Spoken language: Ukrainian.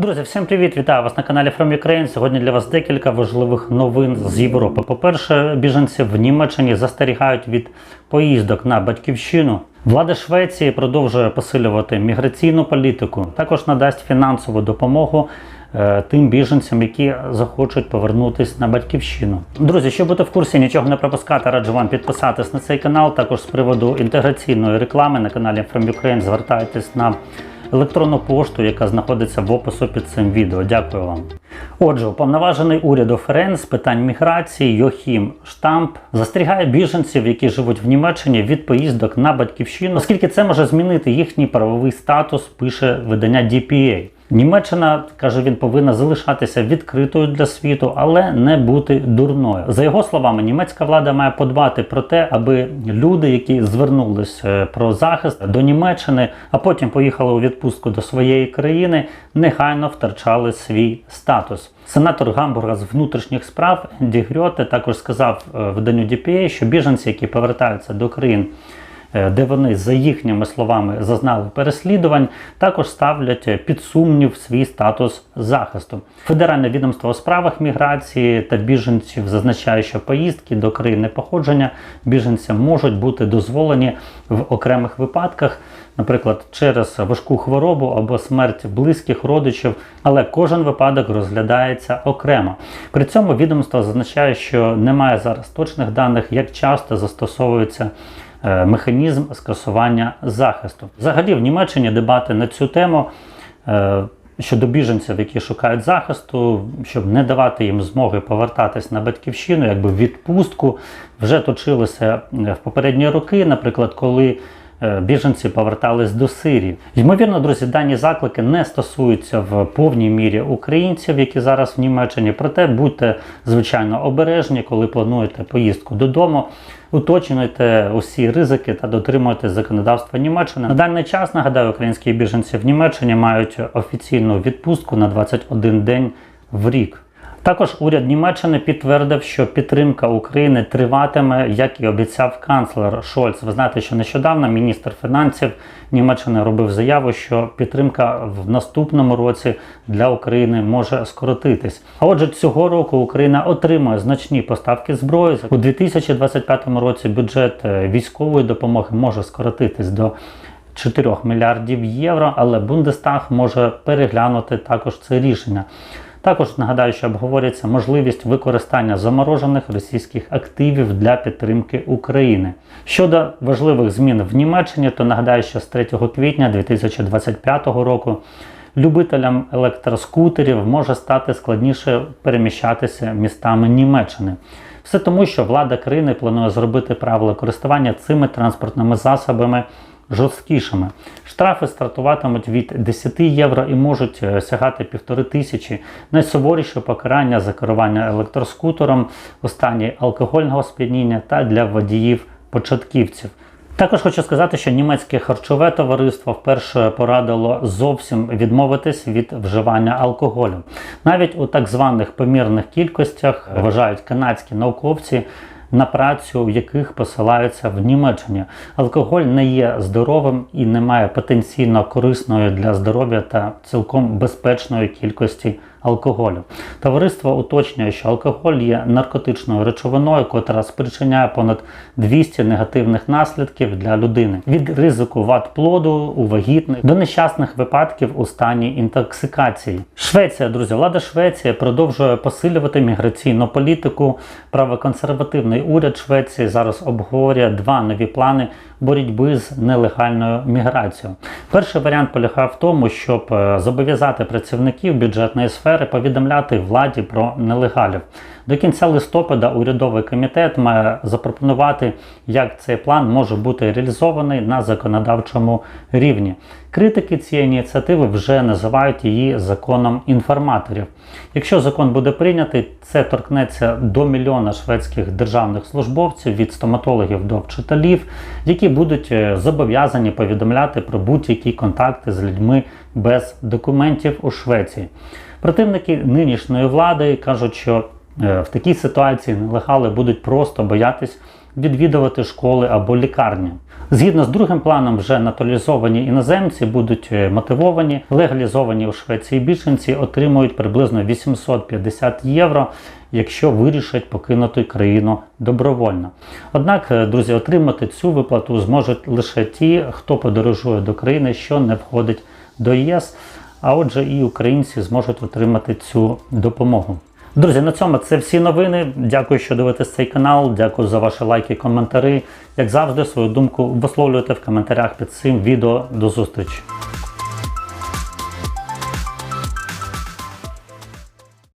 Друзі, всім привіт! Вітаю вас на каналі From Ukraine. Сьогодні для вас декілька важливих новин з Європи. По-перше, біженці в Німеччині застерігають від поїздок на батьківщину. Влада Швеції продовжує посилювати міграційну політику. Також надасть фінансову допомогу е, тим біженцям, які захочуть повернутися на батьківщину. Друзі, щоб бути в курсі, нічого не пропускати, раджу вам підписатись на цей канал. Також з приводу інтеграційної реклами на каналі From Ukraine звертайтесь на електронну пошту, яка знаходиться в опису під цим відео. Дякую вам. Отже, уповноважений уряд ФРН з питань міграції Йохім Штамп застерігає біженців, які живуть в Німеччині від поїздок на батьківщину, оскільки це може змінити їхній правовий статус, пише видання DPA. Німеччина каже, він повинна залишатися відкритою для світу, але не бути дурною. За його словами, німецька влада має подбати про те, аби люди, які звернулись е, про захист до Німеччини, а потім поїхали у відпустку до своєї країни, негайно втрачали свій статус. Сенатор Гамбурга з внутрішніх справ Енді Грьоте також сказав е, виданню DPA, що біженці, які повертаються до країн де вони, за їхніми словами, зазнали переслідувань, також ставлять під сумнів свій статус захисту. Федеральне відомство у справах міграції та біженців зазначає, що поїздки до країни походження біженцям можуть бути дозволені в окремих випадках, наприклад, через важку хворобу або смерть близьких родичів, але кожен випадок розглядається окремо. При цьому відомство зазначає, що немає зараз точних даних, як часто застосовується е, механізм скасування захисту. Взагалі, в Німеччині дебати на цю тему. е, Щодо біженців, які шукають захисту, щоб не давати їм змоги повертатись на батьківщину, якби відпустку, вже точилися е, в попередні роки, наприклад, коли е, біженці повертались до Сирії. Ймовірно, друзі, дані заклики не стосуються в повній мірі українців, які зараз в Німеччині. Проте будьте звичайно обережні, коли плануєте поїздку додому. Уточнюйте усі ризики та дотримуйте законодавства Німеччини. На даний час нагадаю, українські біженці в Німеччині мають офіційну відпустку на 21 день в рік. Також уряд Німеччини підтвердив, що підтримка України триватиме, як і обіцяв канцлер Шольц. Ви знаєте, що нещодавно міністр фінансів Німеччини робив заяву, що підтримка в наступному році для України може скоротитись. А отже, цього року Україна отримує значні поставки зброї. У 2025 році бюджет е, військової допомоги може скоротитись до 4 мільярдів євро, але Бундестаг може переглянути також це рішення. Також нагадаю, що обговорюється можливість використання заморожених російських активів для підтримки України. Щодо важливих змін в Німеччині, то нагадаю, що з 3 квітня 2025 року любителям електроскутерів може стати складніше переміщатися містами Німеччини. Все тому, що влада країни планує зробити правила користування цими транспортними засобами жорсткішими. Штрафи стартуватимуть від 10 євро і можуть е, сягати півтори тисячі. Найсуворіше покарання за керування електроскутером у стані алкогольного сп'яніння та для водіїв початківців. Також хочу сказати, що німецьке харчове товариство вперше порадило зовсім відмовитись від вживання алкоголю. Навіть у так званих помірних кількостях вважають канадські науковці. На працю в яких посилаються в Німеччині. Алкоголь не є здоровим і не має потенційно корисної для здоров'я та цілком безпечної кількості алкоголю. Товариство уточнює, що алкоголь є наркотичною речовиною, котра спричиняє понад 200 негативних наслідків для людини від ризику вад плоду у вагітних до нещасних випадків у стані інтоксикації. Швеція, друзі, влада Швеції продовжує посилювати міграційну політику. Правоконсервативний уряд Швеції зараз обговорює два нові плани боротьби з нелегальною міграцією. Перший варіант полягає в тому, щоб е, зобов'язати працівників бюджетної сфери повідомляти владі про нелегалів. До кінця листопада урядовий комітет має запропонувати, як цей план може бути реалізований на законодавчому рівні. Критики цієї ініціативи вже називають її законом інформаторів. Якщо закон буде прийнятий, це торкнеться до мільйона шведських державних службовців від стоматологів до вчителів, які будуть е, зобов'язані повідомляти про будь-які контакти з людьми без документів у Швеції. Противники нинішньої влади кажуть, що е, в такій ситуації нелегали будуть просто боятись відвідувати школи або лікарні. Згідно з другим планом, вже натуралізовані іноземці будуть е, мотивовані, легалізовані у Швеції біженці отримують приблизно 850 євро, якщо вирішать покинути країну добровольно. Однак, е, друзі, отримати цю виплату зможуть лише ті, хто подорожує до країни, що не входить до ЄС. А отже, і українці зможуть отримати цю допомогу. Друзі, на цьому це всі новини. Дякую, що дивитесь цей канал. Дякую за ваші лайки, коментарі. Як завжди, свою думку висловлюйте в коментарях під цим відео. До зустрічі!